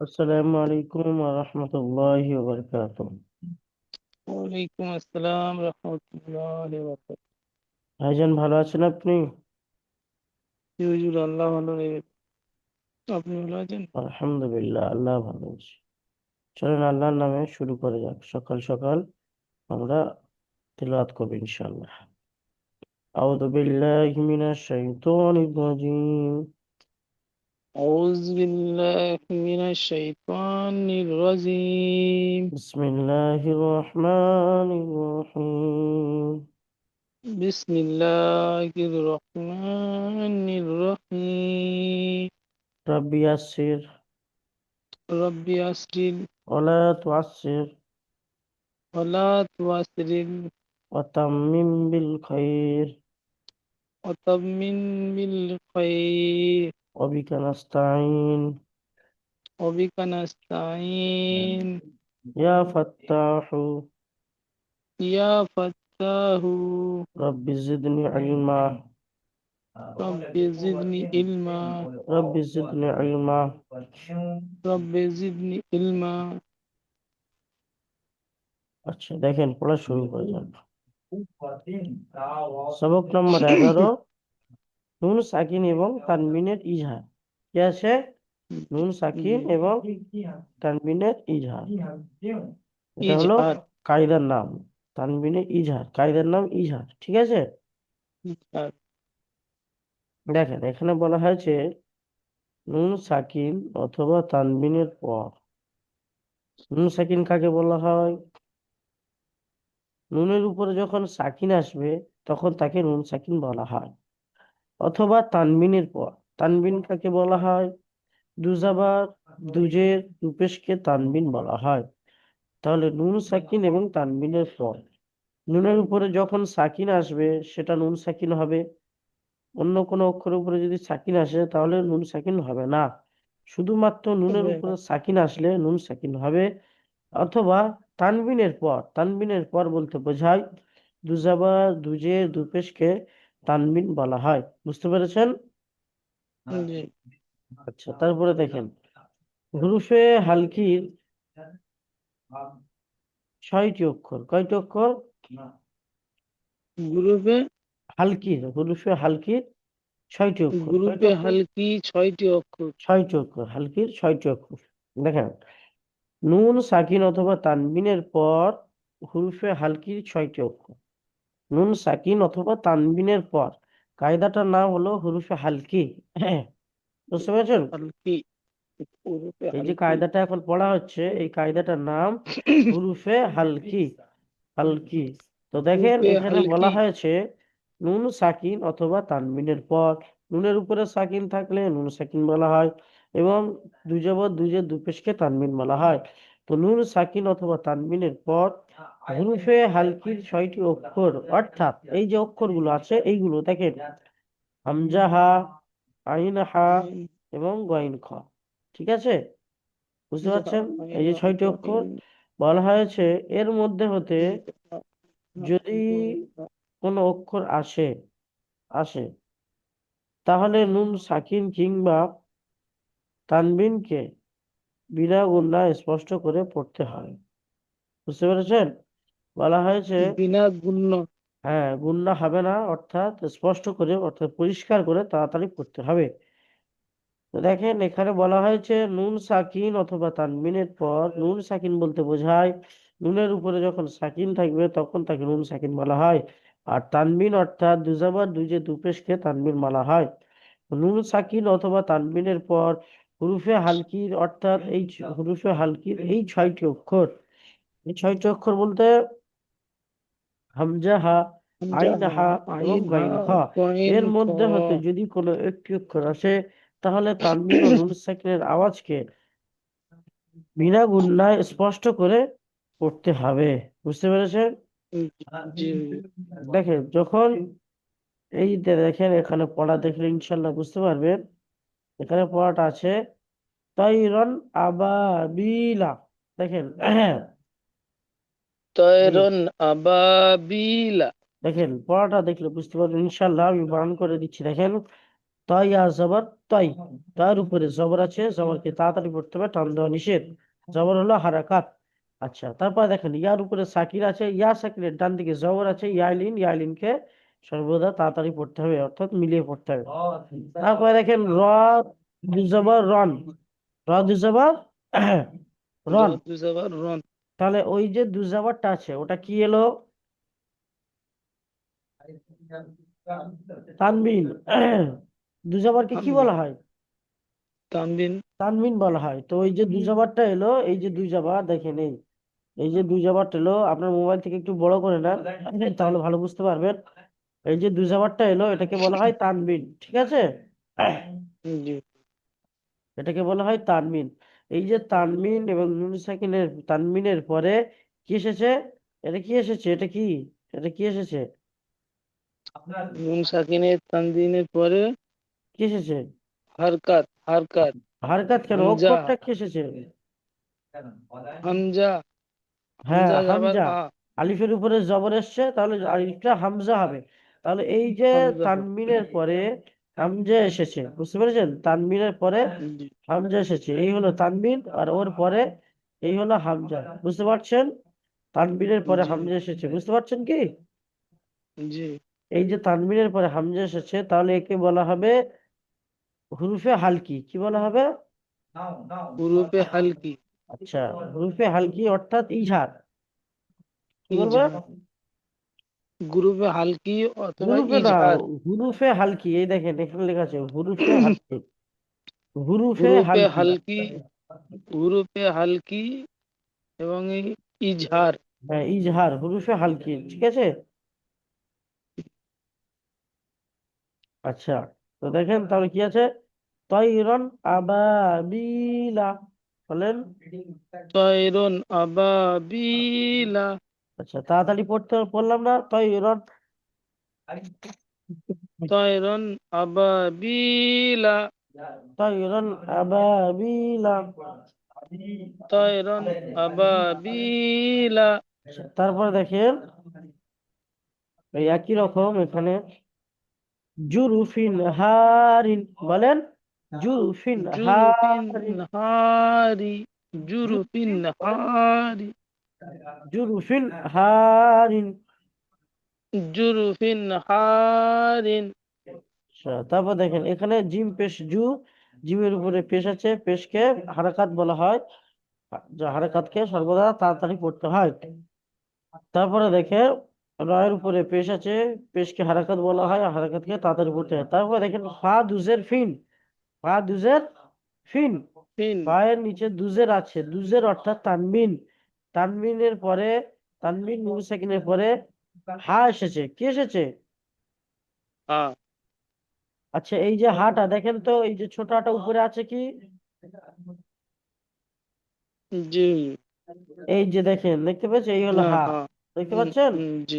আসসালামু আলাইকুম ওয়া রাহমাতুল্লাহি ওয়া বারাকাতুহু। আসসালাম রাহমাতুল্লাহি ওয়া বারাকাতুহু। ভালো আছেন আপনি? আল্লাহ ভালো আপনি ভালো আছেন? আলহামদুলিল্লাহ আল্লাহ ভালো আছে। আল্লাহর নামে শুরু করে যাক। সকাল সকাল আমরা তেলাওয়াত করব ইনশাআল্লাহ। আউযু বিল্লাহি মিনাশ শাইতানির রাজিম। أعوذ بالله من الشيطان الرجيم بسم الله الرحمن الرحيم بسم الله الرحمن الرحيم رب يسر رب يسر ولا تعسر ولا تعسر وتمم بالخير وتمن بالخير وبك نستعين وبك نستعين يا فتاح يا فتاه رب زدني علما رب زدني علما رب زدني علما رب زدني علما আচ্ছা দেখেন পড়া শুরু করে যান সবক নম্বর এগারো নুন সাকিন এবং তানবিনের ইজহার। কি আছে? নুন সাকিন এবং তানবিনের ইজহার। এটা হলো কায়দার নাম তানবিনের ইজহার কায়দার নাম ইজহার ঠিক আছে? দেখেন এখানে বলা হয়েছে নুন সাকিন অথবা তানবিনের পর। নুন সাকিন কাকে বলা হয়? নুনের উপরে যখন সাকিন আসবে তখন তাকে নুন সাকিন বলা হয়। অথবা তানবিনের পর। তানবিন কাকে বলা হয়? দুজাবার দুজের দুপেশকে তানবিন বলা হয়। তাহলে নুন, সাকিন এবং তানবিনের পর। নুনের উপরে যখন সাকিন আসবে, সেটা নুন, সাকিন হবে। অন্য কোনো অক্ষরের উপরে যদি সাকিন আসে, তাহলে নুন, সাকিন হবে না। শুধুমাত্র নুনের উপরে সাকিন আসলে নুন, সাকিন হবে। অথবা তানবিনের পর তানবিনের পর বলতে বোঝায়, দুজাবার দুজে দুপেশকে তানবিন বলা হয়। বুঝতে পেরেছেন? আচ্ছা তারপরে দেখেন। হুরুফে হালকির ছয়টি অক্ষর। কয়টি অক্ষর? গ্রুপে হালকির হুরুফে হালকির ছয়টি অক্ষর। কয়টি গ্রুপে হালকি ছয়টি অক্ষর। ছয়টি অক্ষর হালকির ছয়টি অক্ষর। দেখেন নুন সাকিন অথবা তানবিনের পর হুরুফে হালকির ছয়টি অক্ষর। নুন সাকিন অথবা তানবিনের পর। কায়দাটার নাম হলো হুরুফে হালকি। বুঝতে পেরেছেন? এই যে কায়দাটা এখন পড়া হচ্ছে এই কায়দাটার নাম হুরুফে হালকি হালকি। তো দেখেন এখানে বলা। হয়েছে নুন সাকিন অথবা তানবিনের পর। নুনের উপরে সাকিন থাকলে নুন সাকিন বলা হয় এবং দুজাবর দুজে দুপেশকে তানবিন বলা হয়। তো নুন সাকিন অথবা তানবিনের পর হুরুফে হালকির ছয়টি অক্ষর, অর্থাৎ এই যে অক্ষরগুলো আছে, এইগুলো দেখেন হামজা হা আইন হা এবং গইন খ ঠিক আছে? বুঝতে পারছেন? এই যে ছয়টি অক্ষর, বলা হয়েছে এর মধ্যে হতে যদি কোনো অক্ষর আসে আসে, তাহলে নুন সাকিন কিংবা তানবিনকে বিনা গুণা স্পষ্ট করে পড়তে হয়। বুঝতে পেরেছেন? বলা হয়েছে বিনা গুণ্য হ্যাঁ গুণা হবে না অর্থাৎ স্পষ্ট করে অর্থাৎ পরিষ্কার করে তাড়াতাড়ি পড়তে হবে। তো দেখেন এখানে বলা হয়েছে নুন সাকিন অথবা তানবিনের পর নুন সাকিন বলতে বোঝায় নুনের উপরে যখন সাকিন থাকবে তখন তাকে নুন সাকিন বলা হয়। আর তানবিন অর্থাৎ দুজাবার দুজে দুপেশকে তানবিন বলা হয়। নুন সাকিন অথবা তানবিনের পর হুরুফে হালকির অর্থাৎ এই হুরুফে হালকির এই ছয়টি অক্ষর। এই ছয়টি অক্ষর বলতে হামজা হা আইন হা এবং গাইন খ। এর মধ্যে হতে যদি কোনো একটি অক্ষর আসে তাহলে তানবিন ও নুন সাকিনের আওয়াজকে বিনা গুণায় স্পষ্ট করে পড়তে হবে। বুঝতে পেরেছেন? দেখেন যখন এই দেখেন এখানে পড়া দেখলে ইনশাল্লাহ বুঝতে পারবেন। এখানে পড়াটা আছে তৈরন আবাবিলা। দেখেন তয়রন আবাবিলা। দেখেন পড়াটা দেখলে বুঝতে পারবেন ইনশাল্লাহ আমি বানান করে দিচ্ছি। দেখেন তয় আর জবর তয়। তার উপরে জবর আছে জবরকে তাড়াতাড়ি পড়তে হবে টান দেওয়া নিষেধ। জবর হলো হারাকাত। আচ্ছা তারপর দেখেন ইয়ার উপরে সাকির আছে ইয়া সাকিরের ডান দিকে জবর আছে ইয়ালিন ইয়ালিনকে সর্বদা তাড়াতাড়ি পড়তে হবে অর্থাৎ মিলিয়ে পড়তে হবে। তারপরে দেখেন র দুজবর রন। র দুজবর রন। দুজাবার রন। তাহলে ওই যে দুজাবারটা আছে ওটা কি এলো? তানবিন। দুজাবারকে কি বলা হয়? তানবিন। তানবিন বলা হয়। তো ওই যে দুই জাবারটা এলো এই যে দুই জাবার দেখেন এই। এই যে দুই জাবারটা এলো আপনার মোবাইল থেকে একটু বড় করে নেন। তাহলে ভালো বুঝতে পারবেন। এই যে দুই জাবারটা এলো এটাকে বলা হয় তানবিন ঠিক আছে? এটাকে বলা হয় তানমিন এই যে তানমিন এবং নুন সাকিনের তানমিনের পরে কি এসেছে? এটা কি এসেছে? এটা কি? এটা কি এসেছে? নুন সাকিনের তানবিনের পরে কি এসেছে? হারকাত হারকাত। হারকাত কেন? হামজা। অক্ষরটা কি এসেছে? হামজা। হ্যাঁ হামজা আলিফের উপরে জবর এসছে তাহলে আলিফটা হামজা হবে। তাহলে এই যে তানমিনের পরে হামজা এসেছে বুঝতে পেরেছেন? তানমিনের পরে জি। হামজা এসেছে এই হলো তানবিন আর ওর পরে এই হলো হামজা বুঝতে পারছেন? তানবিনের পরে। হামজা এসেছে বুঝতে পারছেন কি? জি। এই যে তানবিনের পরে হামজা এসেছে তাহলে একে বলা হবে হুরুফে হালকি কি বলা হবে? হুরুফে হালকি। আচ্ছা হুরুফে হালকি অর্থাৎ ইজহার। কি বলব। গ্রুপে হালকি অথবা হুরুফে না ইজহার হুরুফে হালকি এই দেখেন এখানে লেখা আছে হুরুফে হালকি হুরুফে হুরুফে হালকি হালকি হুরুফে হালকি এবং এই ইজহার। হ্যাঁ ইজহার হুরুফে হালকি ঠিক আছে? আচ্ছা তো দেখেন তাহলে কি আছে? তৈরন আবাবিলা বলেন? তয়রন আবাবিলা। আচ্ছা তাড়াতাড়ি পড়তে পড়লাম না তৈরন। তয়রন আবাবিলা। তৈরন আবাবিলা। তয়রন আবাবিলা। আচ্ছা, তারপর দেখেন এই একই রকম এখানে। জুরুফিন হারিন বলেন? জুরুফিন হারি জুরুফিন হারি। জুরুফিন হারিন। জুরুফিন হারিন। আচ্ছা তারপর দেখেন এখানে জিম পেশ জু জিমের উপরে পেশ আছে পেশকে হারাকাত বলা হয়। যা হারাকাতকে সর্বদা তাড়াতাড়ি পড়তে হয়। তারপরে দেখে রয়ের উপরে পেশ আছে পেশকে হারাকাত বলা হয় হারাকাতকে তাড়াতাড়ি পড়তে হয়। তারপরে দেখেন ফা দুজের ফিন। ফা দুজের ফিন। ফিন। পায়ের নিচে দুজের আছে দুজের অর্থাৎ তানবিন। তানবিনের পরে তানবিন নুন সাকিনের পরে হা এসেছে। কি এসেছে? আচ্ছা এই যে হাটা দেখেন তো এই যে ছোট হাটা উপরে আছে কি? জি। এই যে দেখেন দেখতে পাচ্ছেন এই হলো হ্যাঁ, হা। হ্যাঁ। দেখতে পাচ্ছেন? জি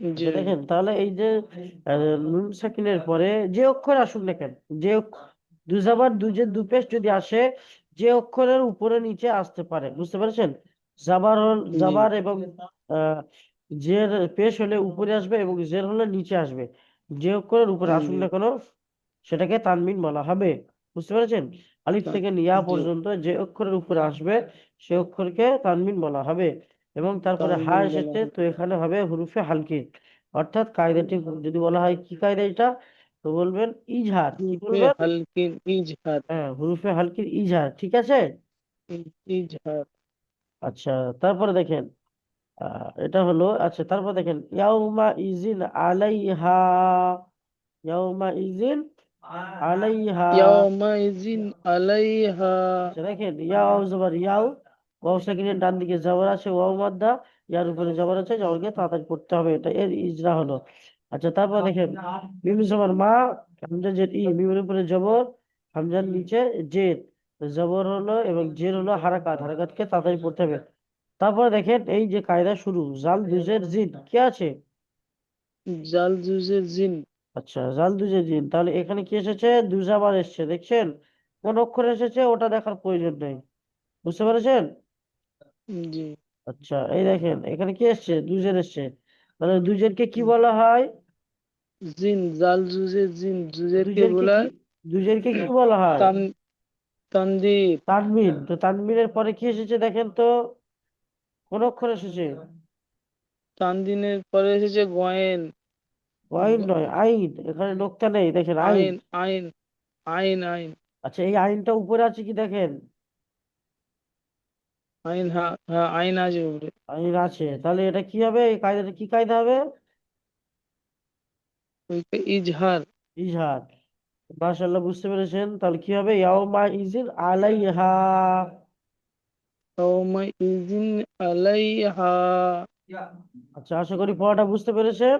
জি আচ্ছা, দেখেন তাহলে এই যে নুন সাকিনের পরে যে অক্ষর আসুক না কেন যে অক্ষ- দু জাবার দুজের দু পেশ যদি আসে যে অক্ষরের উপরে নিচে আসতে পারে বুঝতে পারছেন? জাবার হল- জাবার এবং জের পেশ হলে উপরে আসবে এবং জের হলে নিচে আসবে। যে অক্ষরের উপরে জি। না কেন সেটাকে তানবিন বলা হবে। বুঝতে পেরেছেন? আলিফ থেকে নিয়া। পর্যন্ত যে অক্ষরের উপরে আসবে সে অক্ষরকে তানবিন বলা হবে। এবং তারপরে হা এসেছে। তো এখানে হবে হুরুফে হালকি। অর্থাৎ কায়দাটি যদি বলা হয় কি কায়দা এটা? তো বলবেন ইজহার কি বলবেন? ইজহার। হ্যাঁ হুরুফে হালকির ইজহার ঠিক আছে? ইজহার। আচ্ছা তারপরে দেখেন আহ, এটা হলো আচ্ছা তারপর দেখেন ইয়াউমা ইজিন আলাইহা ইয়াউমা ইজিন আলাইহা। ইয়াউমাইজিন আলাইহা। আচ্ছা দেখেন ইয়াও জবর ইয়াও ওয়াও সাকিনের ডান দিকে জবর আছে ওয়াও মাদ্দা ইয়ার উপরে জবর আছে জবরকে তাড়াতাড়ি পড়তে হবে এটা এর ইজরা হলো। আচ্ছা তারপর দেখেন মিম জবর মা হামজা জের ই মিমের উপরে জবর হামজার নিচে জের। জবর হলো এবং জের হলো হারাকাত হারাকাতকে তাড়াতাড়ি পড়তে হবে। তারপর দেখেন এই যে কায়দা শুরু জাল দুজের জিন কি আছে? জাল জুজের জিন। আচ্ছা জাল দুজের জিন তাহলে এখানে কি এসেছে? দুজাবার এসেছে দেখছেন? কোন অক্ষর এসেছে? ওটা দেখার প্রয়োজন নেই। বুঝতে পেরেছেন? জি। আচ্ছা এই দেখেন এখানে কি এসছে? দুজের এসছে। তাহলে দুজেরকে কি বলা হয়? জিন জাল জুজের জিন জুজেরকে বলা কি দুজেরকে কি বলা হয়? তান তানদির তানবিন তো তানবিনের পরে কি এসেছে দেখেন তো? কোন অক্ষর এসেছে? তানদিনের পরে এসেছে গয়েন। আইন নয় আইন। এখানে নোক্তা নেই দেখেন আইন। আইন আইন আইন আচ্ছা এই আইনটা উপরে আছে কি দেখেন? আইন হ্যাঁ হ্যাঁ আইন আছে উপরে। আইন আছে তাহলে এটা কি হবে? এই কায়দাটা কি কায়দা হবে? ইজহার। ইজহার। মাশাআল্লাহ বুঝতে পেরেছেন? তাহলে কি হবে? ইয়াউমা ইজিন আলাইহা। ইয়াউমা ইজিন আলাইহা। আচ্ছা আশা করি পড়াটা বুঝতে পেরেছেন?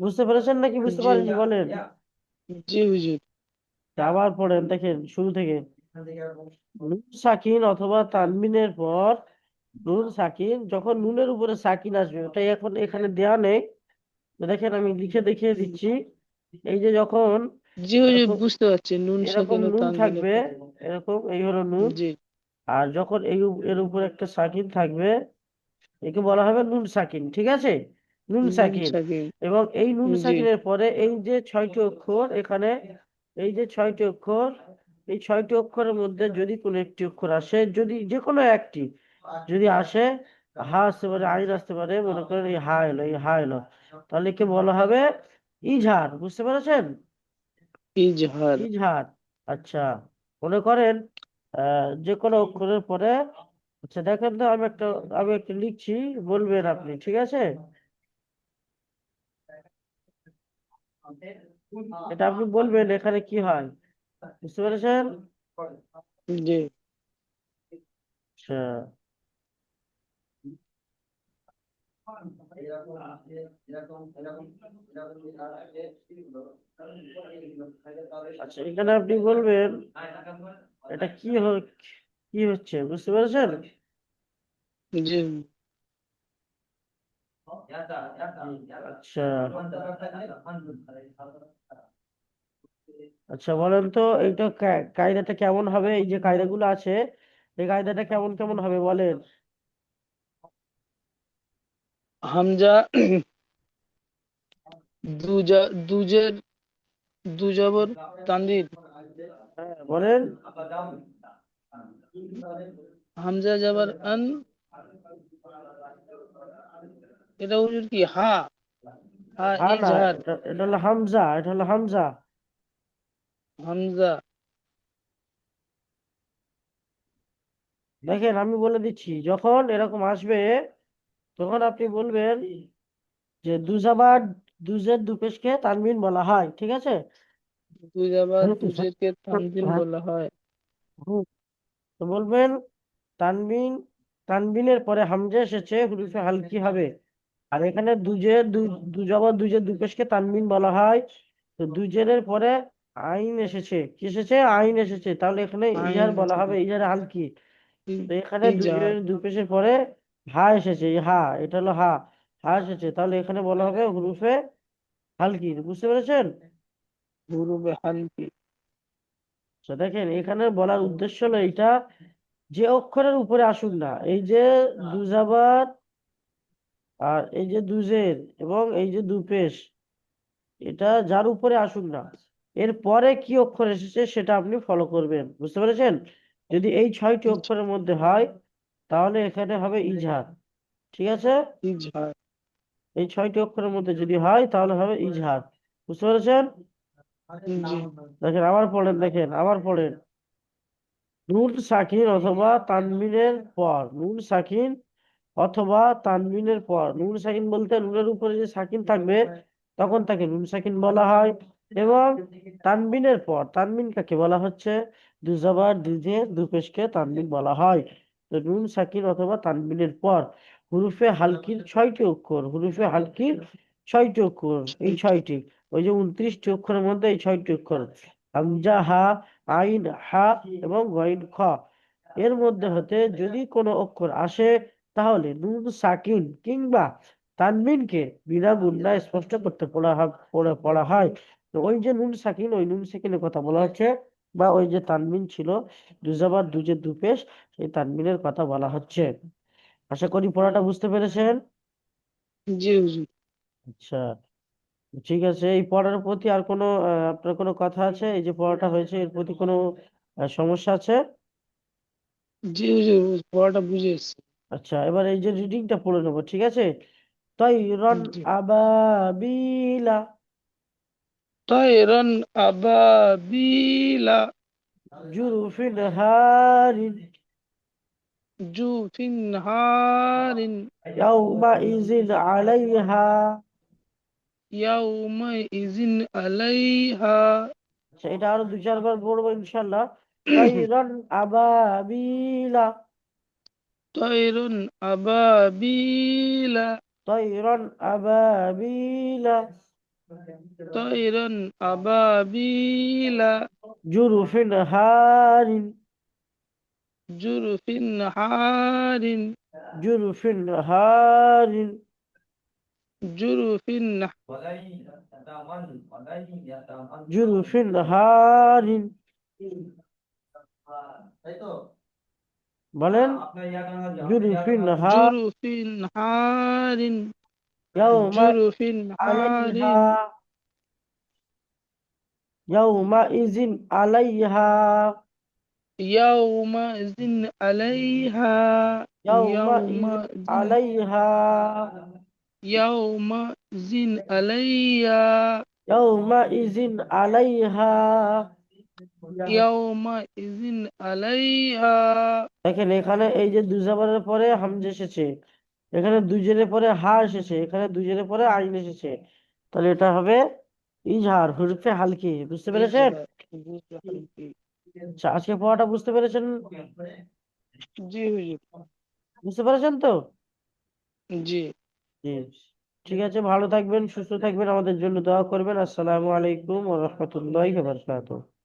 বুঝতে পেরেছেন নাকি বুঝতে। পারেননি? বলেন। জি হুজুর। আবার পড়েন দেখেন শুরু থেকে। নুন সাকিন অথবা তানবিনের পর নুন সাকিন যখন নুনের উপরে সাকিন আসবে ওটা এখন এখানে দেয়া নেই। দেখেন আমি লিখে দেখিয়ে দিচ্ছি। এই যে যখন জি এরকম- বুঝতে পারছি নুন এরকম সাকিন ও নুন থাকবে এরকম এই হলো নুন। জি। আর যখন এই উপ- এর উপরে একটা সাকিন থাকবে একে বলা হবে নুন সাকিন ঠিক আছে? নুন নুন সাকিন। সাকিন। এবং এই নুন জি। সাকিনের পরে এই যে ছয়টি অক্ষর এখানে এই যে ছয়টি অক্ষর এই ছয়টি অক্ষরের মধ্যে যদি কোনো একটি অক্ষর আসে যদি যে কোনো একটি যদি আসে হা আসতে পারে আইন আসতে পারে মনে করেন এই হা এলো এই হা এলো। তাহলে কি বলা হবে ইজহার বুঝতে পেরেছেন? ইজহার। ইজহার আচ্ছা। মনে করেন যে কোনো অক্ষরের পরে আচ্ছা দেখেন তো আমি একটা আমি একটা লিখছি বলবেন আপনি ঠিক আছে? এটা আপনি বলবেন এখানে কি হয় বুঝতে পেরেছেন? জি। আচ্ছা। আচ্ছা এখানে আপনি বলবেন এটা কি কি হচ্ছে বুঝতে পেরেছেন? জি। আচ্ছা। আচ্ছা বলেন তো এইটা কায়দাটা কেমন হবে? এই যে কায়দাগুলো আছে এই কায়দাটা কেমন কেমন হবে বলেন। হামজা দুজের দুজবর তানদির হ্যাঁ বলেন। হামজা জাবার আন এটা হুজুর কি? হা। এটা হলো হামজা এটা হলো হামজা। হামজা। দেখেন আমি বলে দিচ্ছি যখন এরকম আসবে তখন আপনি বলবেন যে দুজাবার দুজের দুপেশকে তানবিন বলা হয় ঠিক আছে? দুজাবার দুজেরকে তানজিল হ্যাঁ। বলা হয়। তো বলবেন তানবিন তানবিনের পরে হামজা এসেছে হুরুফে হালকি হবে? আর এখানে দুজের দু দুজাবার দুজের দুপেশকে তানবিন বলা হয়। তো দুজেরের পরে আইন এসেছে। কি এসেছে? আইন এসেছে। তাহলে এখানে ইজার বলা হবে। ইজার হালকি তো এখানে। দুজের দুপেশের পরে হা এসেছে হা এটা হলো হা হা এসেছে। তাহলে এখানে বলা হবে হুরুফে হালকি বুঝতে পেরেছেন? হুরুবে হালকি। দেখেন এখানে বলার উদ্দেশ্য হলো এইটা যে অক্ষরের উপরে আসুক না এই যে দুজাবার আর এই যে দুজের এবং এই যে দুপেশ এটা যার উপরে আসুক না এর পরে কি অক্ষর এসেছে সেটা আপনি ফলো করবেন বুঝতে পেরেছেন? যদি এই ছয়টি অক্ষরের মধ্যে হয় তাহলে এখানে হবে ইজহার ঠিক আছে? ইজহার। এই ছয়টি অক্ষরের মধ্যে যদি হয় তাহলে হবে ইজহার বুঝতে পেরেছেন? দেখেন আবার পড়েন দেখেন আবার পড়েন। নুন সাকিন অথবা তানবিনের পর নুন সাকিন অথবা তানবিনের পর নুন সাকিন বলতে নুনের উপরে যে সাকিন থাকবে তখন তাকে নুন সাকিন বলা হয়। এবং তানবিনের পর তানবিন কাকে বলা হচ্ছে? দুজাবার দুজে দুপেশকে তানবিন বলা হয়। নুন সাকিন অথবা তানবিনের পর হুরুফে হালকির ছয়টি অক্ষর, হুরুফে হালকির ছয়টি অক্ষর, এই ছয়টি। ওই যে উনত্রিশটি অক্ষরের মধ্যে এই ছয়টি অক্ষর। হামজা, হা, আইন, হা এবং গইন, খ। এর মধ্যে হতে যদি কোনো অক্ষর আসে, তাহলে নুন সাকিন কিংবা তানবিনকে বিনা গুণায় স্পষ্ট করতে পড়া পড়া হয়। ওই যে নুন সাকিন ওই নুন সাকিনের কথা বলা হচ্ছে। বা ওই যে তানবিন ছিল দুজাবার দুজে দুপেশ সেই তানবিনের কথা বলা হচ্ছে। আশা করি পড়াটা বুঝতে পেরেছেন? জি হুজুর আচ্ছা ঠিক আছে। এই পড়ার প্রতি আর কোনো আহ, আপনার কোনো কথা আছে? এই যে পড়াটা হয়েছে এর প্রতি কোনো আহ, সমস্যা আছে? জি হুজুর পড়াটা বুঝে এসছি। আচ্ছা এবার এই যে রিডিংটা পড়ে নেব ঠিক আছে? তৈরন জি। আবাবিলা طيرا أبابيل জুরুফিন হারিন جوف نهار ইয়াউমাইজিন আলাইহা يومئذ عليها আচ্ছা এটা আরো দু চারবার পড়বো ইনশাল্লাহ তৈরন আবাবিলা طير أبابيل তৈরন আবাবিলা طير أبابيل জুরুফিন হারিন جرف نهار জুরুফিন হারিন جرف জুরুফিন হারিন বলেন জুরুফিন হার يومئذ عليها يومئذ عليها يومئذ يومئذ عليها يومئذ عليها يومئذ عليها يومئذ عليها দেখেন এখানে এই যে দুজাবারের পরে হামজা এসেছে এখানে দুজের পরে হা এসেছে এখানে দুজের পরে আইন এসেছে। তাহলে এটা হবে ইজহার হরফে হালকি বুঝতে পেরেছেন? আচ্ছা আজকে পড়াটা বুঝতে পেরেছেন? জি বুঝতে পেরেছেন তো? জি। জি ঠিক আছে ভালো থাকবেন সুস্থ থাকবেন আমাদের জন্য দোয়া করবেন। আসসালামু আলাইকুম ওয়া রাহমাতুল্লাহি ওয়া বারাকাতুহু।